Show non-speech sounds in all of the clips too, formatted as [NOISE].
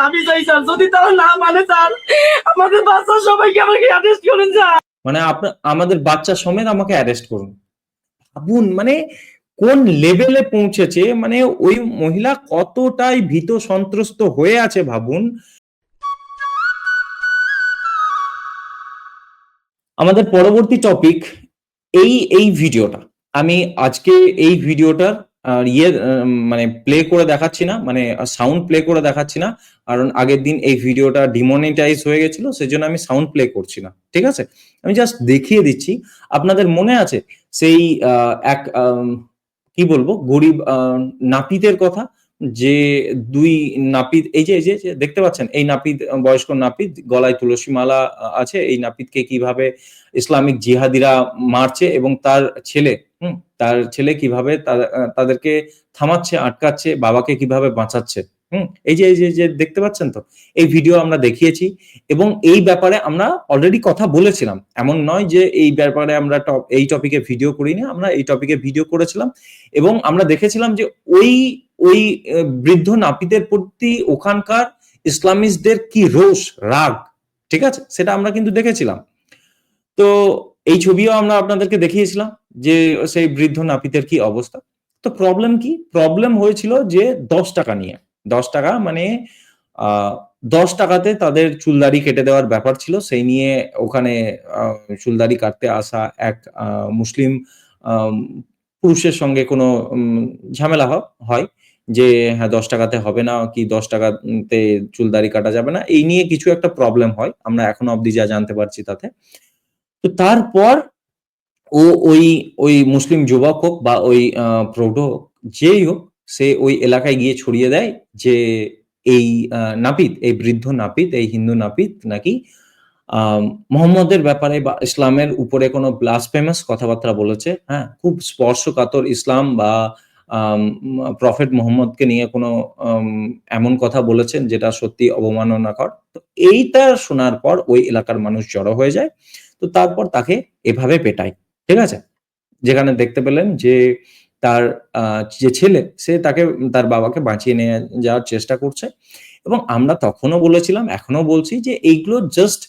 দাবি চাই স্যার যদি তারা না মানে স্যার, আমাদের বাচ্চা সবাইকে আমাকে অ্যারেস্ট স্যার। মানে আমাদের বাচ্চা সমেত আমাকে অ্যারেস্ট করুন। ভাবুন মানে কোন লেভেলে পৌঁছেছে মানে ওই মহিলা কতটাই ভীত সন্ত্রস্ত হয়ে আছে, ভাবুন। আমাদের পরবর্তী টপিক এই এই ভিডিওটা আমি আজকে এই ভিডিওটার ইয়ে মানে প্লে করে দেখাচ্ছি না মানে সাউন্ড প্লে করে দেখাচ্ছি না, কারণ আগের দিন এই ভিডিওটা ডিমনিটাইজ হয়ে গেছিল, সেজন্য আমি সাউন্ড প্লে করছি না, ঠিক আছে? আমি জাস্ট দেখিয়ে দিচ্ছি, আপনাদের মনে আছে সেই এক কি বলব, গরিব নাপিতের কথা? যে দুই নাপিত, এই যে এই যে দেখতে পাচ্ছেন, এই নাপিত, বয়স্ক নাপিত, গলায় তুলসী মালা আছে, এই নাপিতকে কীভাবে ইসলামিক জিহাদিরা মারছে এবং তার ছেলে, হুম, তার ছেলে কীভাবে তাদেরকে থামাচ্ছে, আটকাচ্ছে, বাবাকে কীভাবে বাঁচাচ্ছে, হুম, এই যে এই যে দেখতে পাচ্ছেন তো? এই ভিডিও আমরা দেখিয়েছি এবং এই ব্যাপারে আমরা অলরেডি কথা বলেছিলাম। এমন নয় যে এই ব্যাপারে আমরা এই টপিকে ভিডিও করিনি, আমরা এই টপিকে ভিডিও করেছিলাম এবং আমরা দেখেছিলাম যে ওই ওই বৃদ্ধ নাপিতের প্রতি ওখানকার ইসলামিস্টদের কি রোষ রাগ? ঠিক আছে? সেটা আমরা কিন্তু দেখেছিলাম। তো এই ছবিও আমরা আপনাদেরকে দেখিয়েছিলাম যে সেই বৃদ্ধ নাপিতের কি অবস্থা। তো প্রবলেম কি? প্রবলেম হয়েছিল যে দশ টাকা নিয়ে। দশ টাকা মানে দশ টাকাতে তাদের চুলদাড়ি কেটে দেওয়ার ব্যাপার ছিল। সেই নিয়ে ওখানে আহ, চুলদাড়ি কাটতে আসা এক মুসলিম পুরুষের সঙ্গে কোনো ঝামেলা হয়। যে হ্যাঁ দশ টাকাতে হবে না, কি দশ টাকাতে চুলদাড়ি কাটা যাবে না, এই নিয়ে কিছু একটা প্রবলেম হয়, আমরা এখনও অবধি যা জানতে পারছি তাতে। তো তারপর ও ওই ওই মুসলিম যুবক হোক বা ওই প্রৌঢ় যেই হোক, সে ওই এলাকায় গিয়ে ছড়িয়ে দেয় যে, এই নাপিত, এই বৃদ্ধ নাপিত, এই হিন্দু নাপিত নাকি মোহাম্মদের ব্যাপারে বা ইসলামের উপরে কোনো ব্লাসফেমাস কথাবার্তা বলেছে হ্যাঁ খুব স্পর্শকাতর ইসলাম বা প্রফেট মোহাম্মদকে নিয়ে কোনো এমন কথা বলেছেন যেটা সত্যি অবমাননাকর। তো এইটা শোনার পর ওই এলাকার মানুষ জড়ো হয়ে যায়। তো তারপর তাকে এভাবে পেটায়। ঠিক আছে? যেখানে দেখতে পেলেন যে তার যে ছেলে, সে তাকে, তার বাবাকে বাঁচিয়ে নিয়ে যাওয়ার চেষ্টা করছে। এবং আমরা তখনও বলেছিলাম এখনও বলছি যে এইগুলো জাস্ট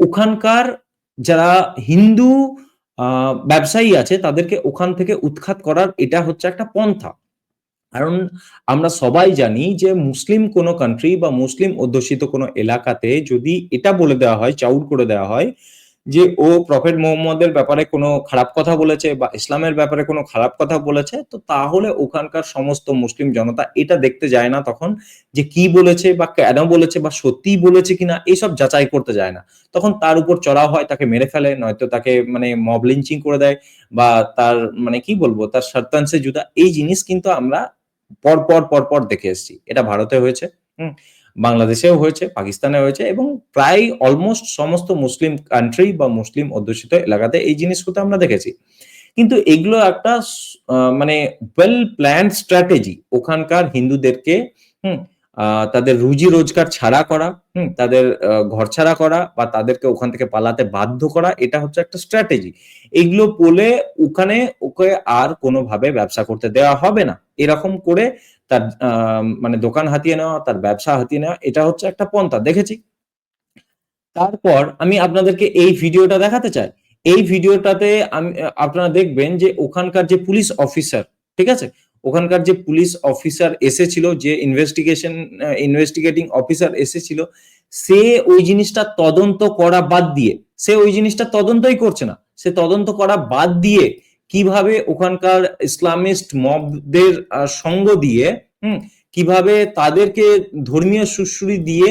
ওখানকার যারা হিন্দু ব্যবসায়ী আছে, তাদেরকে ওখান থেকে উৎখাত করার এটা হচ্ছে একটা পন্থা। কারণ আমরা সবাই জানি যে মুসলিম কোনো কান্ট্রি বা মুসলিম অধ্যুষিত কোনো এলাকাতে যদি এটা বলে দেওয়া হয়, চাউর করে দেওয়া হয় যে ও প্রফেট মোহাম্মদের ব্যাপারে কোনো খারাপ কথা বলেছে বা ইসলামের ব্যাপারে কোনো খারাপ কথা বলেছে, তো তাহলে ওখানকার সমস্ত মুসলিম জনতা এটা দেখতে যায় না তখন যে কি বলেছে বা কেন বলেছে বা সত্যিই বলেছে কিনা, এইসব যাচাই করতে যায় না। তখন তার উপর চড়াও হয়, তাকে মেরে ফেলে, নয়তো তাকে মানে মব লিঞ্চিং করে দেয় বা তার মানে কি বলব, তার শর্তাংশে জুদা এই জিনিস কিন্তু আমরা পর পর পর পর দেখে এসেছি। এটা ভারতে হয়েছে, হুম। বাংলাদেশেও হয়েছে পাকিস্তানে হয়েছে এবং প্রায় অলমোস্ট সমস্ত মুসলিম কান্ট্রি বা মুসলিম অধ্যুষিত এলাকাতে এই জিনিসগুলো আমরা দেখেছি। কিন্তু এগুলো একটা মানে ওয়েল প্ল্যান স্ট্র্যাটেজি ওখানকার হিন্দুদেরকে, হুম তাদের রুজি রোজগার ছাড়া করা হুম। তাদের ঘর ছাড়া করা বা তাদেরকে ওখান থেকে পালাতে বাধ্য করা এটা হচ্ছে একটা স্ট্র্যাটেজি এগুলো বলে ওখানে ওকে আর কোনোভাবে ব্যবসা করতে দেওয়া হবে না। এরকম করে তার আহ, মানে দোকান হাতিয়ে নেওয়া তার ব্যবসা হাতিয়ে নেওয়া এটা হচ্ছে একটা পন্থা। দেখেছি? তারপর আমি আপনাদেরকে এই ভিডিওটা দেখাতে চাই। এই ভিডিওটাতে আমি আপনারা দেখবেন যে ওখানকার যে পুলিশ অফিসার ঠিক আছে? ওখানকার যে পুলিশ অফিসার এসেছিল, যে ইনভেস্টিগেশন ইনভেস্টিগেটিং অফিসার এসেছিল, সে ওই জিনিসটা তদন্ত করা বাদ দিয়ে, সে ওই জিনিসটা তদন্তই করছে না। সে তদন্ত করা বাদ দিয়ে কীভাবে ওখানকার ইসলামিস্ট মবদের সঙ্গ দিয়ে, হুম, কীভাবে তাদেরকে ধর্মীয় সুশ্রুতি দিয়ে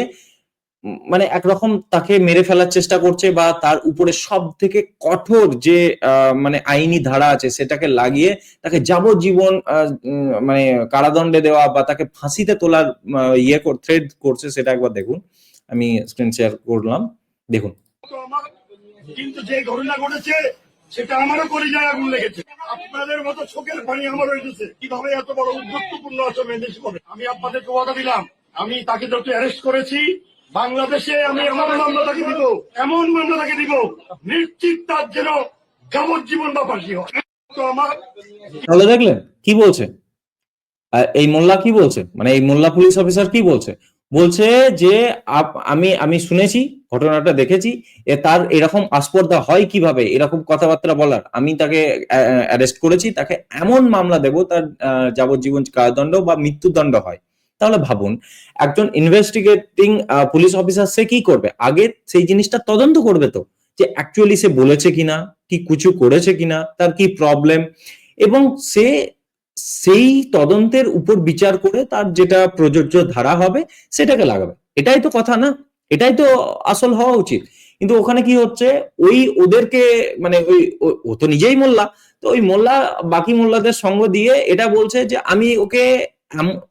মানে একরকম তাকে মেরে ফেলার চেষ্টা করছে বা তার উপরে সব থেকে কঠোর যে মানে আইনি ধারা আছে সেটাকে লাগিয়ে তাকে যাবজ্জীবন মানে কারাদণ্ডে দেওয়া বা তাকে ফাঁসিতে তোলার ইয়ে থ্রেড করছে সেটা একবার দেখুন। আমি স্ক্রিন শেয়ার করলাম। দেখুন। কিন্তু যে ঘটনা ঘটেছে, সেটা আমারও কলিজায় আগুন লেগেছে। আপনাদের মতো চোখের পানি আমার হয়েছে কীভাবে এত বড় উদ্যোক্তপূর্ণ আচরণ দেশ করে? আমি আপনাদেরকে ওয়াদা দিলাম। আমি তাকে যত অ্যারেস্ট করেছি বাংলাদেশে আমি এমন মামলা তাকে দিব, এমন মামলা তাকে দিব, নিশ্চিত তার যেন যাবজ্জীবন বা ফাঁসি তাহলে দেখলেন, কি বলছে? এই মোল্লা কি বলছে? মানে এই মোল্লা পুলিশ অফিসার কি বলছে? বলছে যে আমি আমি শুনেছি, ঘটনাটা দেখেছি, এ তার এরকম আস্পর্ধা হয় কীভাবে? এরকম কথাবার্তা বলার। আমি তাকে অ্যারেস্ট করেছি, তাকে এমন মামলা দেব, তার যাবজ্জীবন কারাদণ্ড বা মৃত্যুদণ্ড হয়। তাহলে ভাবুন, একজন ইনভেস্টিগেটিং পুলিশ অফিসার সে কি করবে? আগে সেই জিনিসটা তদন্ত করবে তো, যে অ্যাকচুয়ালি সে বলেছে কিনা, কি কিছু করেছে কিনা, তার কি প্রবলেম এবং সে সেই তদন্তের উপর বিচার করে তার যেটা প্রযোজ্য ধারা হবে, সেটাকে লাগাবে। এটাই তো কথা না? এটাই তো আসল হওয়া উচিত। কিন্তু ওখানে কি হচ্ছে? ওই ওদেরকে মানে ওই ও- তো নিজেই মোল্লা। তো ওই মোল্লা, বাকি মোল্লাদের সঙ্গ দিয়ে এটা বলছে যে, আমি ওকে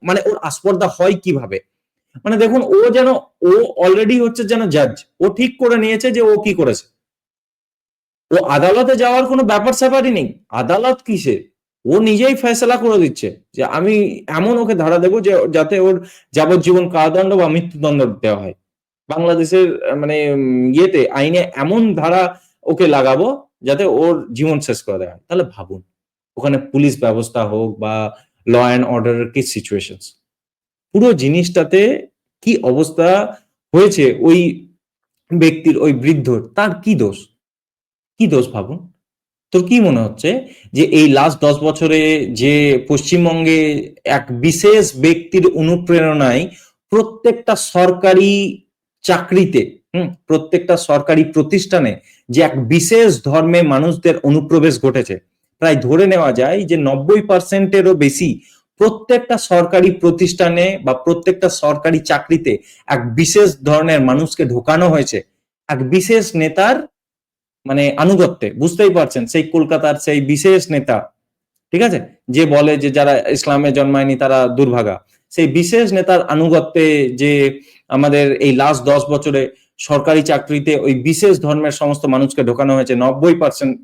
মানে ওর আস্পর্ধা হয় কীভাবে? মানে দেখুন, ও যেন, ও অলরেডি হচ্ছে যেন জাজ ও ঠিক করে নিয়েছে যে ও কি করেছে। ও আদালতে যাওয়ার কোনো ব্যাপার স্যাপারই নেই। আদালত কিসে ও নিজেই ফয়সলা করে দিচ্ছে যে আমি এমন ওকে ধারা দেবো যে যাতে ওর যাবজ্জীবন কারাদণ্ড বা মৃত্যুদণ্ড দেওয়া হয়। বাংলাদেশের মানে ইয়েতে, আইনে এমন ধারা ওকে লাগাবো যাতে ওর জীবন শেষ করে দেওয়া হয়। তাহলে ভাবুন, ওখানে পুলিশ ব্যবস্থা হোক বা ল অ্যান্ড অর্ডারের কি সিচুয়েশন পুরো জিনিসটাতে কি অবস্থা হয়েছে ওই ব্যক্তির, ওই বৃদ্ধর, তার কি দোষ? কি দোষ ভাবুন? তো কি মনে হচ্ছে যে এই লাস্ট দশ বছরে যে পশ্চিমবঙ্গে এক বিশেষ ব্যক্তির অনুপ্রেরণায় প্রত্যেকটা সরকারি চাকরিতে, হুম, প্রত্যেকটা সরকারি প্রতিষ্ঠানে যে এক বিশেষ ধর্মে মানুষদের অনুপ্রবেশ ঘটেছে প্রায় ধরে নেওয়া যায় যে নব্বই পার্সেন্টেরও বেশি প্রত্যেকটা সরকারি প্রতিষ্ঠানে বা প্রত্যেকটা সরকারি চাকরিতে এক বিশেষ ধরনের মানুষকে ঢোকানো হয়েছে। এক বিশেষ নেতার মানে আনুগত্যে, বুঝতেই পারছেন, সেই কলকাতার সেই বিশেষ নেতা, ঠিক আছে? যে বলে যে যারা ইসলামে জন্মায়নি তারা দুর্ভাগা। সেই বিশেষ নেতার আনুগত্যে যে আমাদের এই লাস্ট দশ বছরে সরকারি চাকরিতে ওই বিশেষ ধর্মের সমস্ত মানুষকে ঢোকানো হয়েছে নব্বই পার্সেন্ট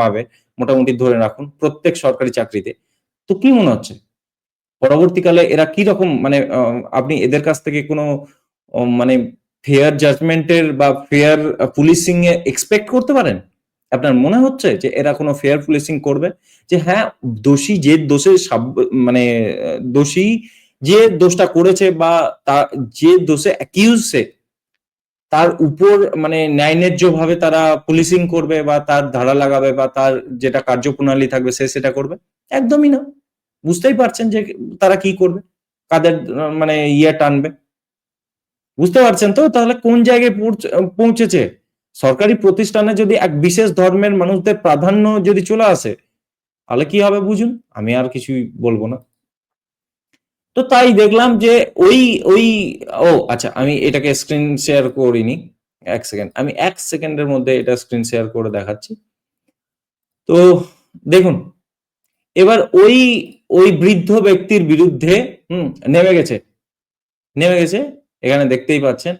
ভাবে মোটামুটি ধরে রাখুন, প্রত্যেক সরকারি চাকরিতে। তো কি মনে হচ্ছে? পরবর্তীকালে এরা কি রকম মানে আপনি এদের কাছ থেকে কোনো মানে ফেয়ার জাজমেন্টের বা ফেয়ার পুলিশিং এ এক্সপেক্ট করতে পারেন? আপনার মনে হচ্ছে যে এরা কোনো ফেয়ার পুলিশিং করবে? যে হ্যাঁ দোষী যে দোষে মানে দোষী যে দোষটা করেছে বা তার যে দোষে অ্যাকিউজ সে তার উপর মানে ন্যায়ন্যায্য ভাবে তারা পুলিশিং করবে বা তার ধারা লাগাবে বা তার যেটা কার্যপ্রণালী থাকবে সে সেটা করবে? একদমই না। বুঝতেই পারছেন যে তারা কি করবে? কাদের মানে ইয়ে টানবে? বুঝতে পারছেন তো? তাহলে কোন জায়গায় পৌঁছ- পৌঁছেছে? সরকারি প্রতিষ্ঠানে যদি এক বিশেষ ধর্মের মানুষদের প্রাধান্য যদি চলে আসে, তাহলে কি হবে বুঝুন? আমি আর কিছুই বলব না। তো তাই দেখলাম যে ওই ওই, ও আচ্ছা আমি এটাকে স্ক্রিন শেয়ার করিনি, এক সেকেন্ড আমি এক সেকেন্ডের মধ্যে এটা স্ক্রিন শেয়ার করে দেখাচ্ছি। তো দেখুন, এবার ওই ওই বৃদ্ধ ব্যক্তির বিরুদ্ধে, হুম, নেমে গেছে। নেমে গেছে, এখানে দেখতেই পাচ্ছেন,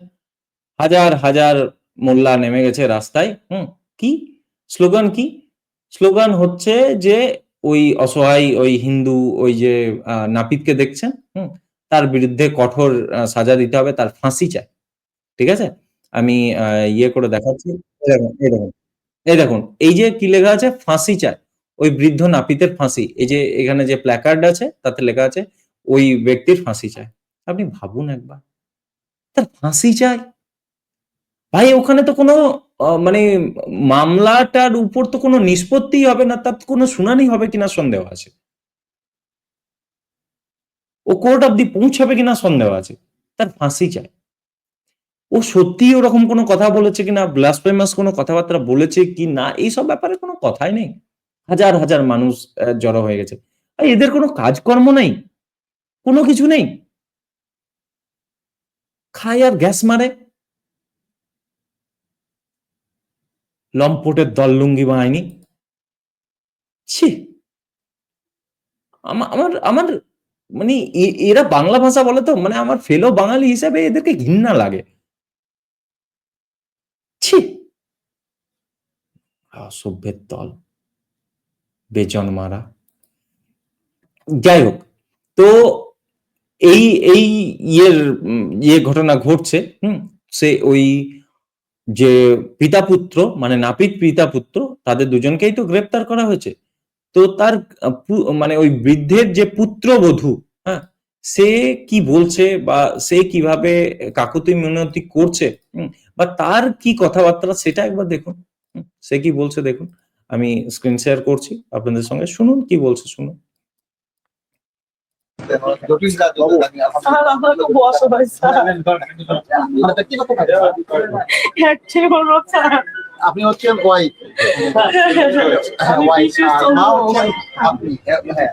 হাজার হাজার মোল্লা নেমে গেছে রাস্তায়, হুম, কি? স্লোগান কি? স্লোগান হচ্ছে যে ওই অসহায়, ওই হিন্দু, ওই যে নাপিতকে দেখছেন, হুম, তার বিরুদ্ধে কঠোর সাজা দিতে হবে, তার ফাঁসি চাই, ঠিক আছে? আমি ইয়ে করে দেখাচ্ছি, এই দেখুন এই দেখুন, এই যে কি লেখা আছে? ফাঁসি চাই, ওই বৃদ্ধ নাপিতের ফাঁসি, এই যে এখানে যে প্ল্যাকার্ড আছে, তাতে লেখা আছে, ওই ব্যক্তির ফাঁসি চাই, আপনি ভাবুন একবার, তার ফাঁসি চাই? ভাই, ওখানে তো কোনো মানে মামলাটার উপর তো কোনো নিষ্পত্তি হবে না, তার কোনো শুনানি হবে কিনা সন্দেহ আছে। ও কোর্ট অব্দি পৌঁছাবে কিনা সন্দেহ আছে, তার ফাঁসি চায় ও সত্যি ওরকম কোনো কথা বলেছে কিনা ব্লাসফেমাস কোনো কথাবার্তা বলেছে কি না, এইসব ব্যাপারে কোনো কথাই নেই। হাজার হাজার মানুষ জড়ো হয়ে গেছে। এদের কোনো কাজকর্ম নেই, কোনো কিছু নেই। খায় আর গ্যাস মারে। লম্পটের দল লুঙ্গি বানায়নি ছি। আমা- আমার আমার মানে এরা বাংলা ভাষা বলে তো মানে আমার ফেলো বাঙালি হিসেবে এদেরকে ঘৃণা লাগে। ছি। অসভ্যের দল। বেজন মারা যাই হোক তো এই এই ইয়ের ইয়ে ঘটনা ঘটছে, হুম, সে ওই যে পিতা পুত্র মানে নাপিত পিতা পুত্র, তাদের দুজনকেই তো গ্রেপ্তার করা হয়েছে। তো তার মানে ওই বৃদ্ধের যে পুত্রবধূ হ্যাঁ সে কি বলছে বা সে কীভাবে কাকুতি মিনতি করছে বা তার কি কথাবার্তা সেটা একবার দেখুন সে কি বলছে দেখুন, আমি স্ক্রিন শেয়ার করছি, আপনাদের সঙ্গে শুনুন, কি বলছে শুনুন। মানে ব্যক্তিগত আপনি আর আপনি হ্যাঁ, হ্যাঁ।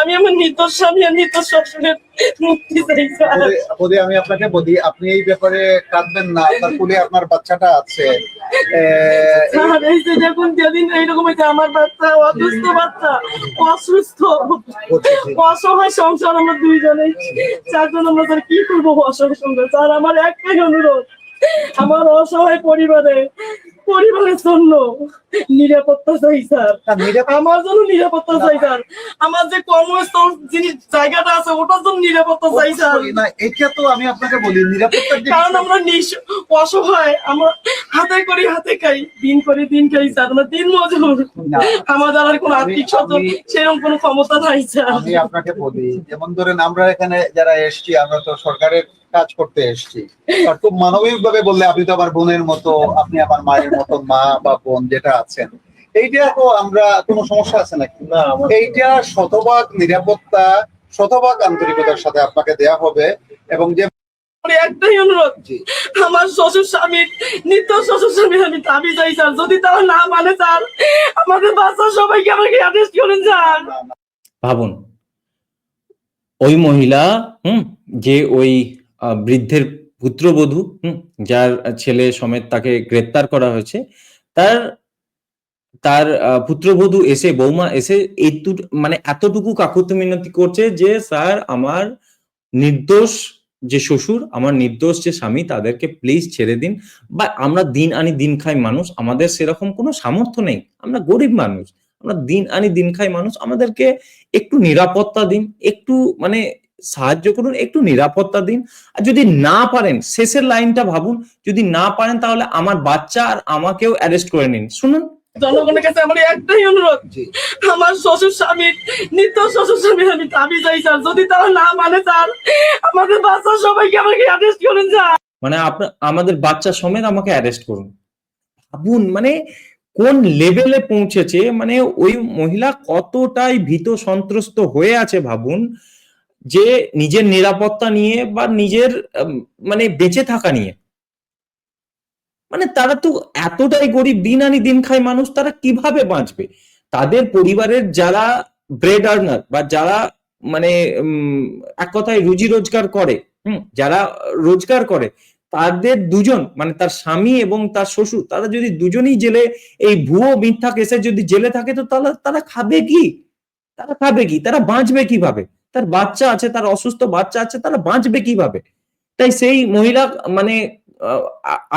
আমি আমার নির্দোষ স্বামী আর নির্দোষ শ্বশুরের মুক্তি চাই আমি আপনাকে বলি আপনি এই ব্যাপারে কাঁদবেন না আপনার কোলে আপনার বাচ্চাটা আছে। যেদিন এইরকম হয়েছে আমার বাচ্চা অসুস্থ বাচ্চা অসুস্থ। অসহায় সংসার আমরা দুইজনে চারজন আমরা কি করব অসহায় সংসার? স্যার আমার একটাই অনুরোধ আমার অসহায় পরিবারে পরিবারের জন্য নিরাপত্তা চাই স্যার। আমার জন্য নিরাপত্তা চাই স্যার। আমার যে কর্মস্থল জিনিস জায়গাটা আছে ওটার জন্য নিরাপত্তা চাই স্যার। না এটা তো আমি আপনাকে বলি নিরাপত্তার যে কারণ আমরা নিঃস অসহায় আমরা হাতে করি হাতে খাই দিন করে দিন খাই স্যার। আমরা দিন মজুর। আমাদের আর কোনো আর্থিক আমি- সেরকম কোনো ক্ষমতা নাই স্যার। আমি আপনাকে বলি যেমন ধরেন আমরা এখানে যারা এসছি আমরা তো সরকারের কাজ করতে এসছি। আর খুব মানবিক ভাবে বললে আপনি তো আমার বোনের মতো আপনি আমার মায়ের মতো মা বা বোন যেটা আছেন। এইটা তো আমরা কোনো সমস্যা আছে নাকি? এইটা শতভাগ নিরাপত্তা শতভাগ আন্তরিকতার সাথে আপনাকে দেয়া হবে এবং যে একটাই অনুরোধ আমার শ্বশুর স্বামীর নিত্য শ্বশুর স্বামীর আমি দাবি চাই স্যার। যদি তারা না মানে স্যার আমাদের বাচ্চা সবাইকে আমাকে অ্যাড্রেস করেন স্যার। ভাবুন ওই মহিলা হুম যে ওই বৃদ্ধের পুত্রবধূ যার ছেলে সমেত তাকে গ্রেপ্তার করা হয়েছে। তার তার পুত্রবধূ এসে, বৌমা এসে এইটু মানে এতটুকু কাকুতি মিনতি করছে যে, স্যার, আমার নির্দোষ যে শ্বশুর, আমার নির্দোষ যে স্বামী, তাদেরকে প্লিজ ছেড়ে দিন। বা আমরা দিন আনি দিন খাই মানুষ, আমাদের সেরকম কোনো সামর্থ্য নেই। আমরা গরিব মানুষ, আমরা দিন আনি দিন খাই মানুষ, আমাদেরকে একটু নিরাপত্তা দিন, একটু মানে সাহায্য করুন একটু নিরাপত্তা দিন। আর যদি না পারেন শেষের লাইনটা ভাবুন যদি না পারেন তাহলে আমার বাচ্চা আর আমাকেও অ্যারেস্ট করে নিন। শুনুন। জনগণের কাছে আমার একটাই অনুরোধ আমার শ্বশুর স্বামীর নিত্য শ্বশুর স্বামীর আমি দাবি চাই স্যার। যদি তারা না মানে স্যার আমাদের বাচ্চা সবাইকে আমাকে অ্যাড্রেস করেন স্যার। মানে আপনার আমাদের বাচ্চা সমেত আমাকে অ্যারেস্ট করুন। ভাবুন মানে কোন লেভেলে পৌঁছেছে মানে ওই মহিলা কতটাই ভীত সন্ত্রস্ত হয়ে আছে ভাবুন। যে নিজের নিরাপত্তা নিয়ে বা নিজের মানে বেঁচে থাকা নিয়ে। মানে তারা তো এতটাই গরিব, দিন আনি দিন খায় মানুষ, তারা কীভাবে বাঁচবে? তাদের পরিবারের যারা ব্রেড আর্নার বা যারা মানে এক কথায় রুজি রোজগার করে, হুম, যারা রোজগার করে, তাদের দুজন মানে তার স্বামী এবং তার শ্বশুর, তারা যদি দুজনেই জেলে, এই ভুয়ো মিথ্যা কেসে যদি জেলে থাকে, তো তারা তারা খাবে কি? তারা খাবে কি? তারা বাঁচবে কীভাবে? তার বাচ্চা আছে, তার অসুস্থ বাচ্চা আছে, তারা বাঁচবে কীভাবে? তাই সেই মহিলা মানে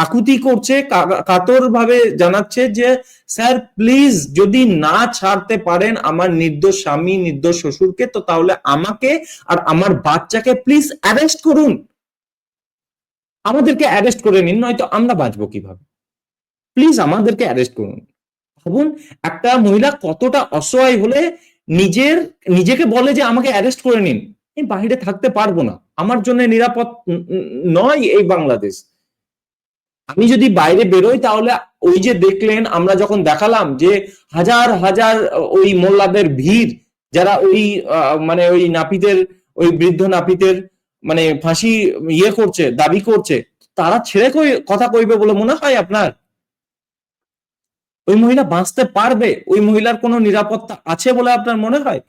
আকুতি করছে কাতর ভাবে জানাচ্ছে যে, স্যার প্লিজ যদি না ছাড়তে পারেন আমার নির্দোষ স্বামী, নির্দোষ শ্বশুরকে, তো তাহলে আমাকে আর আমার বাচ্চাকে প্লিজ অ্যারেস্ট করুন। আমাদেরকে অ্যারেস্ট করে নিন, নয়তো আমরা বাঁচবো কীভাবে? প্লিজ আমাদেরকে অ্যারেস্ট করুন। ভাবুন, একটা মহিলা কতটা অসহায় হলে নিজের, নিজেকে বলে যে আমাকে অ্যারেস্ট করে নিন আমি বাইরে থাকতে পারব না। আমার জন্য নিরাপদ নয় এই বাংলাদেশ। আমি যদি বাইরে বেরোই তাহলে ওই যে দেখলেন, আমরা যখন দেখালাম যে হাজার হাজার ওই মোল্লাদের ভিড়, যারা ওই মানে ওই নাপিতের, ওই বৃদ্ধ নাপিতের মানে ফাঁসি ইয়ে করছে, দাবি করছে, তারা ছেড়ে কথা কইবে বলে মনে হয় আপনার? ওই মহিলা বাঁচতে পারবে? ওই মহিলার কোনো নিরাপত্তা আছে বলে আপনার মনে হয়?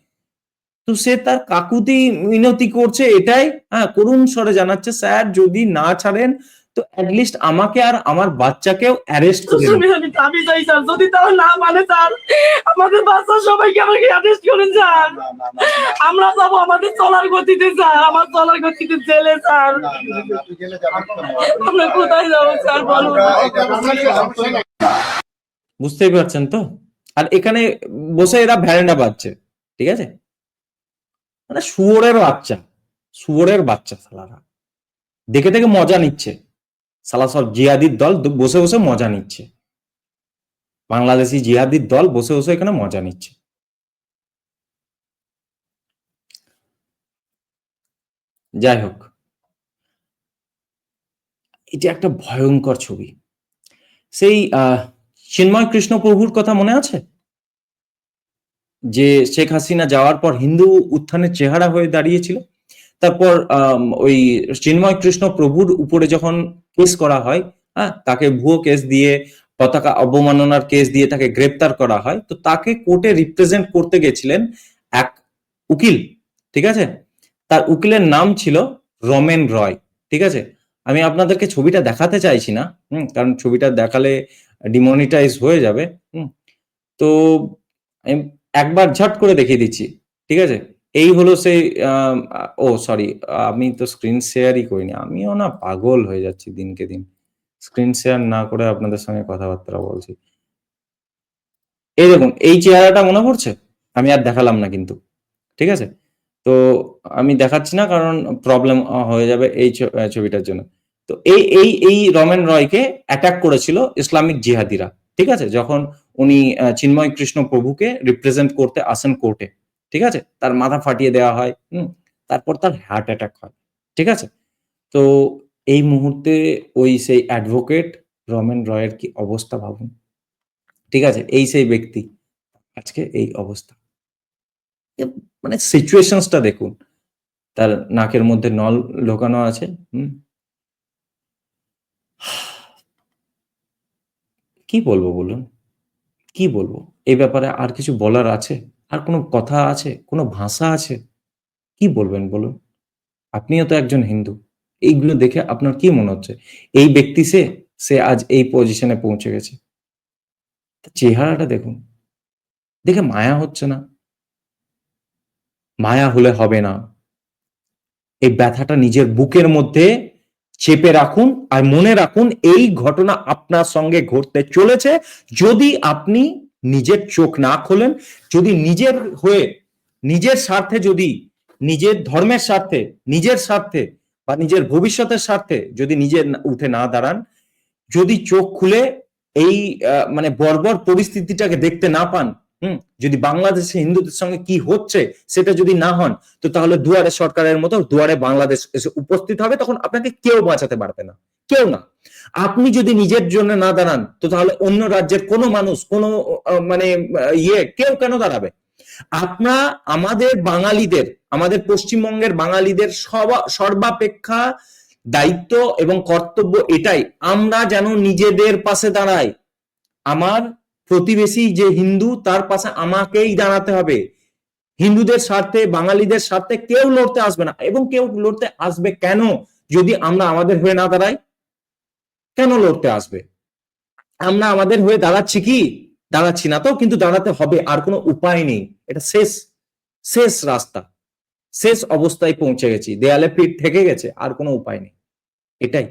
তো সে তার কাকুতি মিনতি করছে এটাই। হ্যাঁ করুণ স্বরে জানাচ্ছে স্যার যদি না ছাড়েন তো অ্যাটলিস্ট আমাকে আর আমার বাচ্চাকেও অ্যারেস্ট করে দিন। আমি দাবি চাই স্যার। যদি তারা না মানে স্যার আমাদের বাচ্চা সবাইকে আমাকে অ্যারেস্ট করেন স্যার। আমরা যাব আমাদের চলার গতিতে স্যার। আমার চলার গতিতে জেলে স্যার? আমরা কোথায় যাব স্যার? বলুন। বুঝতেই পারছেন তো? আর এখানে বসে এরা ভ্যারেন্ডা বাজছে ঠিক আছে? মানে শুয়োরের বাচ্চা শুয়োরের বাচ্চা সালারা। দেখে দেখে মজা নিচ্ছে। সালা সব জিহাদির দল বসে বসে মজা নিচ্ছে। বাংলাদেশি জিহাদির দল বসে বসে এখানে মজা নিচ্ছে। যাই হোক। এটা একটা ভয়ঙ্কর ছবি। সেই আহ, চিন্ময় কৃষ্ণ প্রভুর কথা মনে আছে? যে শেখ হাসিনা যাওয়ার পর হিন্দু উত্থানের চেহারা হয়ে দাঁড়িয়েছিল। তারপর ওই চিন্ময় কৃষ্ণ প্রভুর উপরে যখন কেস করা হয় হ্যাঁ তাকে ভুয়ো কেস দিয়ে, পতাকা অবমাননার কেস দিয়ে তাকে গ্রেপ্তার করা হয়, তো তাকে কোর্টে রিপ্রেজেন্ট করতে গেছিলেন এক উকিল, ঠিক আছে? তার উকিলের নাম ছিল রমেন রয়, ঠিক আছে? আমি আপনাদেরকে ছবিটা দেখাতে চাইছি না কারণ ছবিটা দেখালে ডিমনিটাইজ হয়ে যাবে। হুম। তো একবার ঝট করে দেখিয়ে দিচ্ছি, ঠিক আছে? এই হলো সেই ও সরি আমি তো স্ক্রিন শেয়ারই করিনি, আমিও না পাগল হয়ে যাচ্ছি দিনকে দিন। স্ক্রিন শেয়ার না করে আপনাদের সঙ্গে কথাবার্তা বলছি। এই দেখুন, এই চেহারাটা মনে পড়ছে? আমি আর দেখালাম না কিন্তু, ঠিক আছে? তো আমি দেখাচ্ছি না কারণ প্রবলেম হয়ে যাবে এই ছবিটার জন্য। তো এই এই এই রমেন রয়কে অ্যাটাক করেছিল ইসলামিক জিহাদিরা, ঠিক আছে? যখন উনি চিন্ময় কৃষ্ণ প্রভুকে রিপ্রেজেন্ট করতে আসেন কোর্টে ঠিক আছে? তার মাথা ফাটিয়ে দেওয়া হয়, হুম? তারপর তার হার্ট অ্যাটাক হয়, ঠিক আছে? তো এই মুহূর্তে ওই সেই অ্যাডভোকেট রমেন রয়ের কি অবস্থা ভাবুন? ঠিক আছে, এই সেই ব্যক্তি, আজকে এই অবস্থা। মানে সিচুয়েশনসটা দেখুন, তার নাকের মধ্যে নল ঢোকানো আছে, হুম? [SIGHS] কি বলব বলুন? কি বলব? এই ব্যাপারে আর কিছু বলার আছে? আর কোনো কথা আছে? কোনো ভাষা আছে? কি বলবেন বলুন? আপনিও তো একজন হিন্দু। এইগুলো দেখে আপনার কি মনে হচ্ছে? এই ব্যক্তি সে সে আজ এই পজিশনে পৌঁছে গেছে। চেহারাটা দেখুন। দেখে মায়া হচ্ছে না? মায়া হলে হবে না। এই ব্যথাটা নিজের বুকের মধ্যে চেপে রাখুন আর মনে রাখুন এই ঘটনা আপনার সঙ্গে ঘটতে চলেছে। যদি আপনি নিজের চোখ না খোলেন, যদি নিজের হয়ে, নিজের স্বার্থে যদি, নিজের ধর্মের স্বার্থে, নিজের স্বার্থে বা নিজের ভবিষ্যতের স্বার্থে যদি নিজের উঠে না দাঁড়ান, যদি চোখ খুলে এই মানে বর্বর পরিস্থিতিটাকে দেখতে না পান হুম, যদি বাংলাদেশে হিন্দুদের সঙ্গে কি হচ্ছে সেটা যদি না হন, তো তাহলে দুয়ারে সরকারের মতো দুয়ারে বাংলাদেশ এসে উপস্থিত হবে, তখন আপনাকে কেউ বাঁচাতে পারবে না। কেউ না। আপনি যদি নিজের জন্য না দাঁড়ান, তো তাহলে অন্য রাজ্যের কোনো মানুষ, কোনো মানে ইয়ে কেউ কেন দাঁড়াবে? আপনার আমাদের বাঙালিদের, আমাদের পশ্চিমবঙ্গের বাঙালিদের সর্বাপেক্ষা দায়িত্ব এবং কর্তব্য এটাই, আমরা যেন নিজেদের পাশে দাঁড়াই। আমার প্রতিবেশী যে হিন্দু, তার পাশে আমাকেই দাঁড়াতে হবে। হিন্দুদের স্বার্থে, বাঙালিদের স্বার্থে কেউ লড়তে আসবে না। এবং কেউ লড়তে আসবে কেন যদি আমরা আমাদের হয়ে না দাঁড়াই? কেন লড়তে আসবে? আমরা আমাদের হয়ে দাঁড়াচ্ছি কি? দাঁড়াচ্ছি না তো, কিন্তু দাঁড়াতে হবে, আর কোনো উপায় নেই। এটা শেষ শেষ রাস্তা। শেষ অবস্থায় পৌঁছে গেছি। দেয়ালে পিঠ থেকে গেছে, আর কোনো উপায় নেই। এটাই।